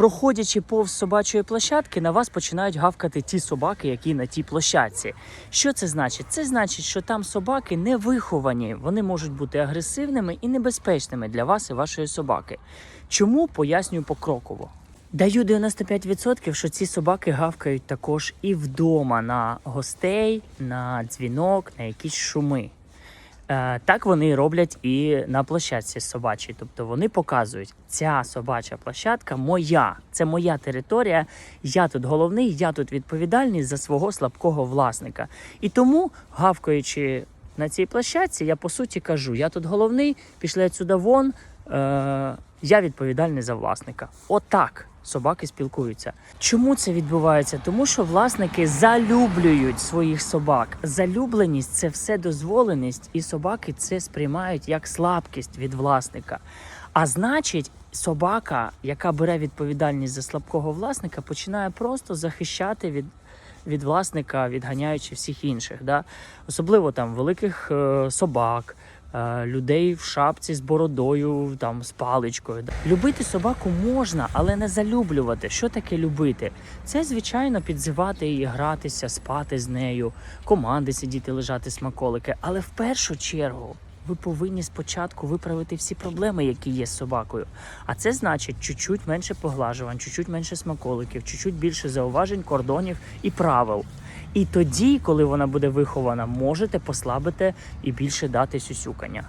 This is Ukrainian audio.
проходячи повз собачої площадки, на вас починають гавкати ті собаки, які на тій площадці. Що це значить? Це значить, що там собаки не виховані, вони можуть бути агресивними і небезпечними для вас і вашої собаки. Чому пояснюю покроково? Даю 95%, що ці собаки гавкають також і вдома на гостей, на дзвінок, на якісь шуми. Е, Так вони роблять і на площадці собачій. Тобто вони показують, ця собача площадка моя, це моя територія. Я тут головний, я тут відповідальний за свого слабкого власника. І тому, гавкаючи на цій площадці, я по суті кажу: я тут головний, пішли отсюда вон. Е, я відповідальний за власника. Отак собаки спілкуються. Чому це відбувається? Тому що власники залюблюють своїх собак. Залюбленість це все дозволеність, і собаки це сприймають як слабкість від власника. А значить, собака, яка бере відповідальність за слабкого власника, починає просто захищати від. Від власника, відганяючи всіх інших, да? особливо там великих е, собак, людей в шапці з бородою, там з паличкою. Любити собаку можна, але не залюблювати. Що таке любити? Це звичайно підзивати її, гратися, спати з нею, команди сидіти, лежати смаколики. Але в першу чергу ви повинні спочатку виправити всі проблеми, які є з собакою. А це значить чуть-чуть менше поглажувань, чуть-чуть менше смаколиків, чуть-чуть більше зауважень, кордонів і правил. І тоді, коли вона буде вихована, можете послабити і більше дати сюсюкання.